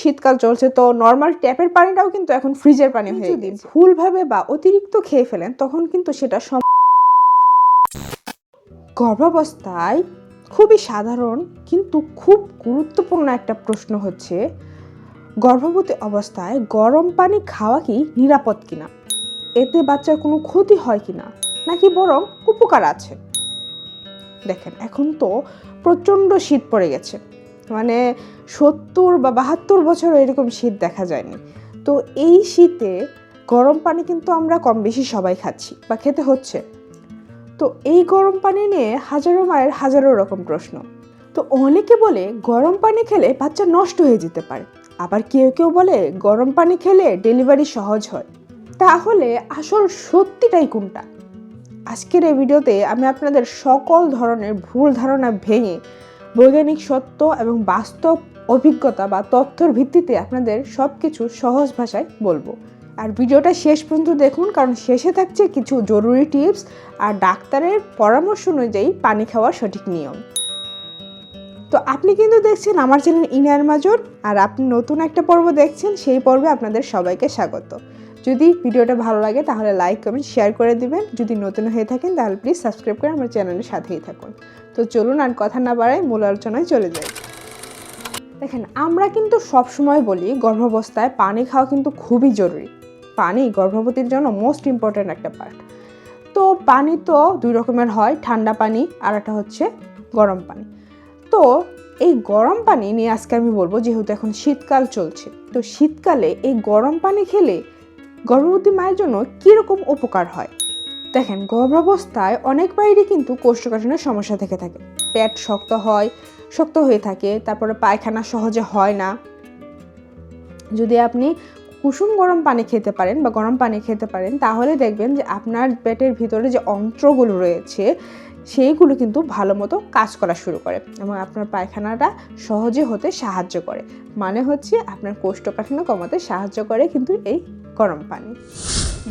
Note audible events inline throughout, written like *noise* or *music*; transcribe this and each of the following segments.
শীতকাল চলছে তো নর্মাল ট্যাপের পানিটাও কিন্তু এখন ফ্রিজের পানি হয়ে যদি ভুলভাবে বা অতিরিক্ত খেয়ে ফেলেন তখন কিন্তু সেটা সম গর্ভাবস্থায় খুবই সাধারণ কিন্তু খুব গুরুত্বপূর্ণ একটা প্রশ্ন হচ্ছে গর্ভবতী অবস্থায় গরম পানি খাওয়া কি নিরাপদ কিনা? এতে বাচ্চার কোনো ক্ষতি হয় কিনা? নাকি বরং উপকার আছে? দেখেন এখন তো প্রচণ্ড শীত পড়ে গেছে। মানে সত্তর বা বাহাত্তর বছর এরকম শীত দেখা যায়নি। তো এই শীতে গরম পানি কিন্তু আমরা কম বেশি সবাই খাচ্ছি বা খেতে হচ্ছে। তো এই গরম পানি নিয়ে হাজারো মায়ের হাজারো রকম প্রশ্ন। তো অনেকে বলে গরম পানি খেলে বাচ্চা নষ্ট হয়ে যেতে পারে। আবার কেউ কেউ বলে গরম পানি খেলে ডেলিভারি সহজ হয়। তাহলে আসল সত্যিটাই কোনটা? আজকের এই ভিডিওতে আমি আপনাদের সকল ধরনের ভুল ধারণা ভেঙে বৈজ্ঞানিক সত্য এবং বাস্তব অভিজ্ঞতা বা তথ্যর ভিত্তিতে আপনাদের সব কিছু সহজ ভাষায় বলব। আর ভিডিওটা শেষ পর্যন্ত দেখুন, কারণ শেষে থাকছে কিছু জরুরি টিপস আর ডাক্তারের পরামর্শ অনুযায়ী পানি খাওয়ার সঠিক নিয়ম। তো আপনি কিন্তু দেখছেন আমার চ্যানেল ইনার মাজর, আর আপনি নতুন একটা পর্ব দেখছেন, সেই পর্বে আপনাদের সবাইকে স্বাগত। যদি ভিডিওটা ভালো লাগে, তাহলে লাইক কমেন্ট শেয়ার করে দিবেন। যদি নতুন হয়ে থাকেন, তাহলে প্লিজ সাবস্ক্রাইব করে আমার চ্যানেলের সাথেই থাকুন। তো চলুন আর কথা না বাড়াই, মূল আলোচনায় চলে যাই। দেখেন, আমরা কিন্তু সব সময় বলি গর্ভাবস্থায় পানি খাওয়া কিন্তু খুবই জরুরি। পানি গর্ভবতীর জন্য মোস্ট ইম্পর্ট্যান্ট একটা পার্ট তো পানি তো দুই রকমের হয়, ঠান্ডা পানি আর একটা হচ্ছে গরম পানি। তো এই গরম পানি নিয়ে আজকে আমি বলব, যেহেতু এখন শীতকাল চলছে, তো শীতকালে এই গরম পানি খেলে গর্ভবতী মায়ের জন্য কীরকম উপকার হয়? দেখেন, গর্ভাবস্থায় অনেক মায়েরই কিন্তু কোষ্ঠকাঠিন্যের সমস্যা থেকে থাকে। পেট শক্ত হয়, শক্ত হয়ে থাকে, তারপরে পায়খানা সহজে হয় না। যদি আপনি কুসুম গরম পানি খেতে পারেন বা গরম পানি খেতে পারেন, তাহলে দেখবেন যে আপনার পেটের ভিতরে যে অন্ত্রগুলো রয়েছে সেইগুলো কিন্তু ভালো মতো কাজ করা শুরু করে এবং আপনার পায়খানাটা সহজে হতে সাহায্য করে। মানে হচ্ছে আপনার কোষ্ঠকাঠিন্য কমাতে সাহায্য করে কিন্তু এই গরম পানি।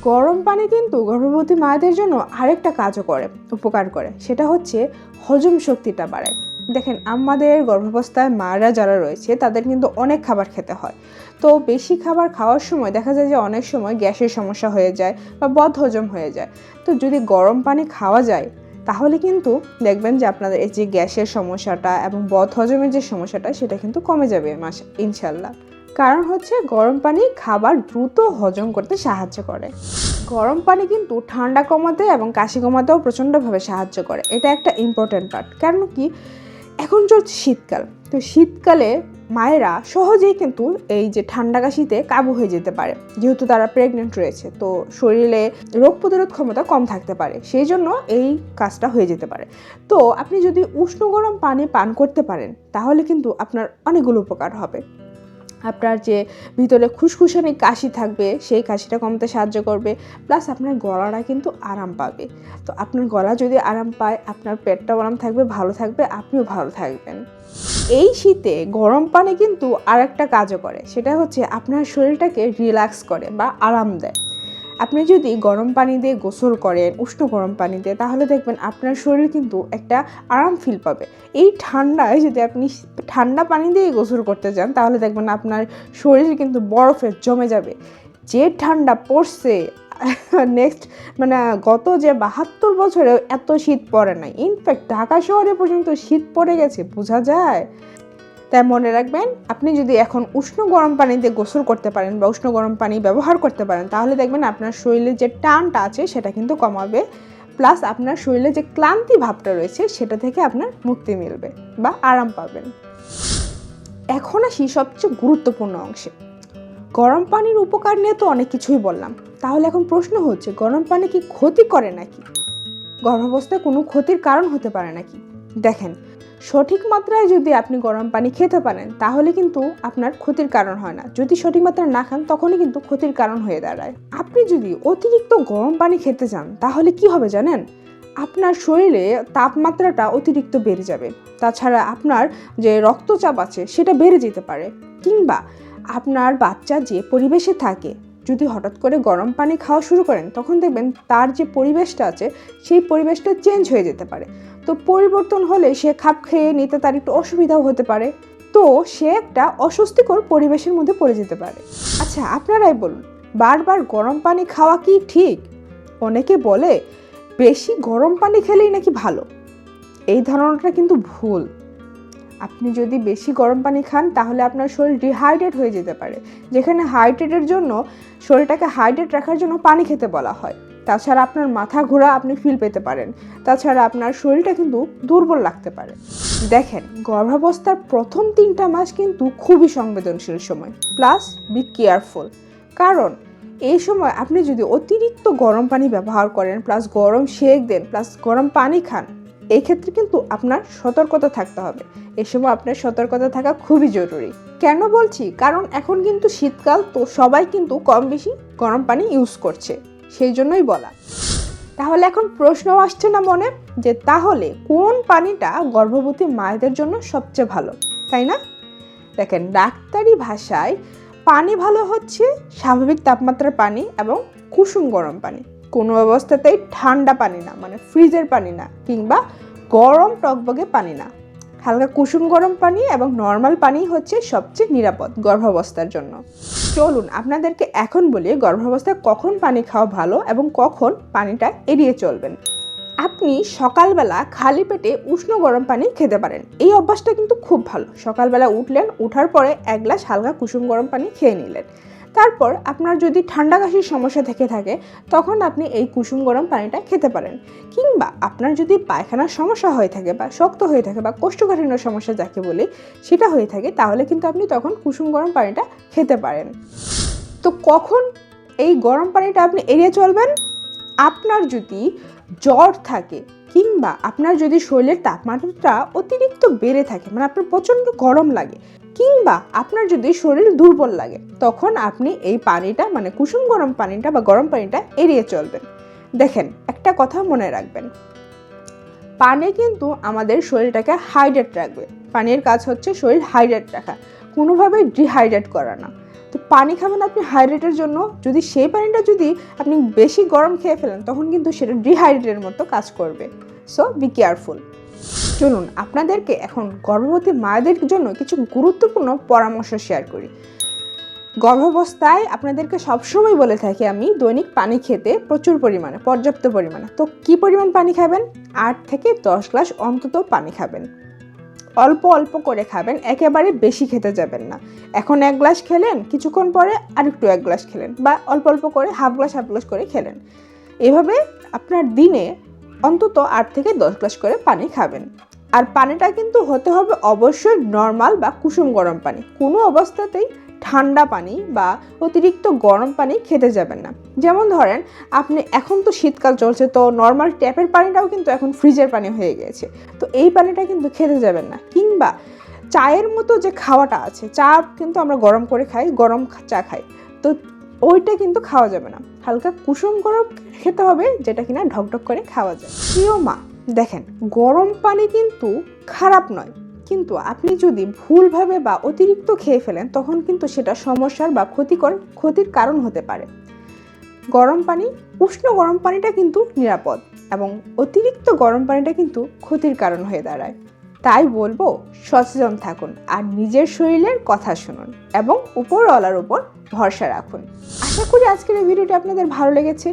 গরম পানি কিন্তু গর্ভবতী মায়েদের জন্য আরেকটা কাজও করে, উপকার করে। সেটা হচ্ছে হজম শক্তিটা বাড়ায়। দেখেন, আমাদের গর্ভাবস্থায় মারা যারা রয়েছে, তাদের কিন্তু অনেক খাবার খেতে হয়। তো বেশি খাবার খাওয়ার সময় দেখা যায় যে অনেক সময় গ্যাসের সমস্যা হয়ে যায় বা বদ হজম হয়ে যায়। তো যদি গরম পানি খাওয়া যায় তাহলে কিন্তু দেখবেন যে আপনাদের এই যে গ্যাসের সমস্যাটা এবং বদ হজমের যে সমস্যাটা, সেটা কিন্তু কমে যাবে মাস, ইনশাল্লাহ। কারণ হচ্ছে গরম পানি খাবার দ্রুত হজম করতে সাহায্য করে। গরম পানি কিন্তু ঠান্ডা কমাতে এবং কাশি কমাতেও প্রচণ্ডভাবে সাহায্য করে। এটা একটা ইম্পর্ট্যান্ট পার্ট কারণ কি? এখন চলছে শীতকাল। তো শীতকালে মায়েরা সহজেই কিন্তু এই যে ঠান্ডা কাশিতে কাবু হয়ে যেতে পারে। যেহেতু তারা প্রেগনেন্ট রয়েছে, তো শরীরে রোগ প্রতিরোধ ক্ষমতা কম থাকতে পারে, সেই জন্য এই কাজটা হয়ে যেতে পারে। তো আপনি যদি উষ্ণ গরম পানি পান করতে পারেন, তাহলে কিন্তু আপনার অনেকগুলো উপকার হবে। আপনার যে ভিতরে খুসখুসানি কাশি থাকবে, সেই কাশিটা কমতে সাহায্য করবে প্লাস আপনার গলাটা কিন্তু আরাম পাবে। তো আপনার গলা যদি আরাম পায়, আপনার পেটটাও আরাম থাকবে, ভালো থাকবে, আপনিও ভালো থাকবেন। এই শীতে গরম পানি কিন্তু আর একটা কাজও করে, সেটা হচ্ছে আপনার শরীরটাকে রিল্যাক্স করে বা আরাম দেয়। আপনি যদি গরম পানি দিয়ে গোসল করেন, উষ্ণ গরম পানি দিয়ে, তাহলে দেখবেন আপনার শরীর কিন্তু একটা আরাম ফিল পাবে। এই ঠান্ডায় যদি আপনি ঠান্ডা পানি দিয়ে গোসল করতে যান, তাহলে দেখবেন আপনার শরীর কিন্তু বরফে জমে যাবে। যে ঠান্ডা পড়ছে *laughs* নেক্সট মানে গত যে বাহাত্তর বছরে এত শীত পড়ে নাই। ইনফ্যাক্ট ঢাকা শহরে পর্যন্ত শীত পড়ে গেছে, বোঝা যায়। তাই মনে রাখবেন, আপনি যদি এখন উষ্ণ গরম পানিতে গোসল করতে পারেন বা উষ্ণ গরম পানি ব্যবহার করতে পারেন, তাহলে দেখবেন আপনার শরীরে যে টানটা আছে সেটা কিন্তু কমাবে। প্লাস আপনার শরীরে যে ক্লান্তি ভাবটা রয়েছে সেটা থেকে আপনার মুক্তি মিলবে বা আরাম পাবেন। এখন আসি সবচেয়ে গুরুত্বপূর্ণ অংশে। গরম পানির উপকার নিয়ে তো অনেক কিছুই বললাম। তাহলে এখন প্রশ্ন হচ্ছে, গরম পানি কি ক্ষতি করে নাকি? গর্ভাবস্থায় কোনো ক্ষতির কারণ হতে পারে নাকি? দেখেন সঠিক মাত্রায় যদি আপনি গরম পানি খেতে পারেন, তাহলে কিন্তু আপনার ক্ষতির কারণ হয় না। যদি সঠিক মাত্রায় না খান, তখনই কিন্তু ক্ষতির কারণ হয়ে দাঁড়ায়। আপনি যদি অতিরিক্ত গরম পানি খেতে চান, তাহলে কি হবে জানেন? আপনার শরীরে তাপমাত্রাটা অতিরিক্ত বেড়ে যাবে। তাছাড়া আপনার যে রক্তচাপ আছে, সেটা বেড়ে যেতে পারে। কিংবা আপনার বাচ্চা যে পরিবেশে থাকে, যদি হঠাৎ করে গরম পানি খাওয়া শুরু করেন, তখন দেখবেন তার যে পরিবেশটা আছে, সেই পরিবেশটা চেঞ্জ হয়ে যেতে পারে। তো পরিবর্তন হলে সে খাপ খেয়ে নিতে তার একটু অসুবিধাও হতে পারে। তো সে একটা অস্বস্তিকর পরিবেশের মধ্যে পড়ে যেতে পারে। আচ্ছা আপনারাই বলুন, বারবার গরম পানি খাওয়া কি ঠিক? অনেকে বলে, বেশি গরম পানি খেলেই নাকি ভালো। এই ধারণাটা কিন্তু ভুল। আপনি যদি বেশি গরম পানি খান, তাহলে আপনার শরীর ডিহাইড্রেট হয়ে যেতে পারে। যেখানে হাইড্রেটের জন্য, শরীরটাকে হাইড্রেট রাখার জন্য পানি খেতে বলা হয়। তাছাড়া আপনার মাথা ঘোরা আপনি ফিল পেতে পারেন। তাছাড়া আপনার শরীরটা কিন্তু দুর্বল লাগতে পারে। দেখেন, গর্ভাবস্থার প্রথম তিনটা মাস কিন্তু খুবই সংবেদনশীল সময়। প্লাস বি কেয়ারফুল কারণ, এই সময় আপনি যদি অতিরিক্ত গরম পানি ব্যবহার করেন প্লাস গরম শেক দেন প্লাস গরম পানি খান এই ক্ষেত্রে কিন্তু আপনার সতর্কতা থাকতে হবে। এই সময় আপনার সতর্কতা থাকা খুবই জরুরি। কেন বলছি? কারণ এখন কিন্তু শীতকাল, তো সবাই কিন্তু কম বেশি গরম পানি ইউজ করছে। সেই জন্যই বলা। তাহলে এখন প্রশ্ন আসছে না মনে? যে তাহলে কোন পানিটা গর্ভবতী মায়েদের জন্য সবচেয়ে ভালো? তাই না? দেখেন, ডাক্তারি ভাষায় পানি ভালো হচ্ছে স্বাভাবিক তাপমাত্রার পানি এবং কুসুম গরম পানি। কোনো অবস্থাতেই ঠান্ডা পানি না মানে ফ্রিজের পানি না, কিংবা গরম টকবগে পানি না। হালকা কুসুম গরম পানি এবং নর্মাল পানি হচ্ছে সবচেয়ে নিরাপদ গর্ভাবস্থার জন্য। চলুন আপনাদেরকে এখন বলি গর্ভাবস্থায় কখন পানি খাওয়া ভালো এবং কখন পানিটা এড়িয়ে চলবেন। আপনি সকালবেলা খালি পেটে উষ্ণ গরম পানি খেতে পারেন। এই অভ্যাসটা কিন্তু খুব ভালো। সকালবেলা উঠলেন, উঠার পরে এক গ্লাস হালকা কুসুম গরম পানি খেয়ে নিলেন। তারপর আপনার যদি ঠান্ডা কাশির সমস্যা থেকে থাকে, তখন আপনি এই কুসুম গরম পানিটা খেতে পারেন। কিংবা আপনার যদি পায়খানার সমস্যা হয়ে থাকে বা শক্ত হয়ে থাকে বা কোষ্ঠকাঠিন্য সমস্যা যাকে বলি, সেটা হয়ে থাকে, তাহলে কিন্তু আপনি তখন কুসুম গরম পানিটা খেতে পারেন। তো কখন এই গরম পানিটা আপনি এড়িয়ে চলবেন? আপনার যদি জ্বর থাকে কিংবা আপনার যদি শরীরের তাপমাত্রাটা অতিরিক্ত বেড়ে থাকে মানে আপনার প্রচণ্ড গরম লাগে কিংবা আপনার যদি শরীর দুর্বল লাগে, তখন আপনি এই পানিটা মানে কুসুম গরম পানিটা বা গরম পানিটা এড়িয়ে চলবেন। দেখেন, একটা কথা মনে রাখবেন। পানি কিন্তু আমাদের শরীরটাকে হাইড্রেট রাখবে। পানির কাজ হচ্ছে শরীর হাইড্রেট রাখা। কোনোভাবেই ডিহাইড্রেট করা না। তো পানি খাবেন আপনি হাইড্রেটের জন্য। যদি সেই পানিটা যদি আপনি বেশি গরম খেয়ে ফেলেন, তখন কিন্তু সেটা ডিহাইড্রেটের মতো কাজ করবে। সো বি কেয়ারফুল চলুন আপনাদেরকে এখন গর্ভবতী মায়েদের জন্য কিছু গুরুত্বপূর্ণ পরামর্শ শেয়ার করি। গর্ভাবস্থায় আপনাদেরকে সবসময় বলে থাকি আমি, দৈনিক পানি খেতে প্রচুর পরিমাণে, পর্যাপ্ত পরিমাণে। তো কি পরিমাণ পানি খাবেন? আট থেকে দশ গ্লাস অন্তত পানি খাবেন। অল্প অল্প করে খাবেন, একেবারে বেশি খেতে যাবেন না। এখন এক গ্লাস খেলেন, কিছুক্ষণ পরে আরেকটু এক গ্লাস খেলেন বা অল্প অল্প করে, হাফ গ্লাস হাফ গ্লাস করে খেলেন। এভাবে আপনার দিনে অন্তত আট থেকে দশ গ্লাস করে পানি খাবেন। আর পানিটা কিন্তু হতে হবে অবশ্যই নর্মাল বা কুসুম গরম পানি। কোনো অবস্থাতেই ঠান্ডা পানি বা অতিরিক্ত গরম পানি খেতে যাবেন না। যেমন ধরেন, আপনি এখন তো শীতকাল চলছে, তো নর্মাল ট্যাপের পানিটাও কিন্তু এখন ফ্রিজের পানি হয়ে গেছে। তো এই পানিটা কিন্তু খেতে যাবেন না। কিংবা চায়ের মতো যে খাওয়াটা আছে, চা কিন্তু আমরা গরম করে খাই, গরম চা খাই। তো ওইটা কিন্তু খাওয়া যাবে না। হালকা কুসুম গরম খেতে হবে, যেটা কিনা ঢকঢক করে খাওয়া যায়। প্রিয় মা, দেখেন, গরম পানি কিন্তু খারাপ নয়। কিন্তু আপনি যদি ভুলভাবে বা অতিরিক্ত খেয়ে ফেলেন, তখন কিন্তু সেটা সমস্যার বা ক্ষতিকর ক্ষতির কারণ হতে পারে। গরম পানি, উষ্ণ গরম পানিটা কিন্তু নিরাপদ এবং অতিরিক্ত গরম পানিটা কিন্তু ক্ষতির কারণ হয়ে দাঁড়ায়। তাই বলব, সচেতন থাকুন আর নিজের শরীরের কথা শুনুন এবং উপরওয়ালার উপর ভরসা রাখুন। আশা করি আজকের এই ভিডিওটি আপনাদের ভালো লেগেছে।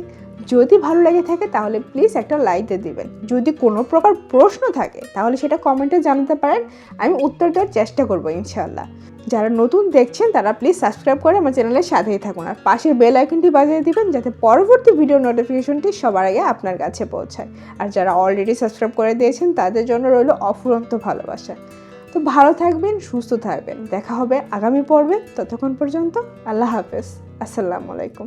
যদি ভালো লেগে থাকে তাহলে প্লিজ একটা লাইক দিয়ে দিবেন। যদি কোনো প্রকার প্রশ্ন থাকে তাহলে সেটা কমেন্টে জানাতে পারেন। আমি উত্তর দেওয়ার চেষ্টা করব ইনশাল্লাহ যারা নতুন দেখছেন তারা প্লিজ সাবস্ক্রাইব করে আমার চ্যানেলের সাথেই থাকুন। আর পাশের বেল আইকনটি বাজিয়ে দিবেন যাতে পরবর্তী ভিডিও নোটিফিকেশনটি সবার আগে আপনার কাছে পৌঁছায়। আর যারা অলরেডি সাবস্ক্রাইব করে দিয়েছেন তাদের জন্য রইল অফুরন্ত ভালোবাসা। তো ভালো থাকবেন, সুস্থ থাকবেন। দেখা হবে আগামী পর্বে। ততক্ষণ পর্যন্ত আল্লাহ হাফেজ। আসসালামু আলাইকুম।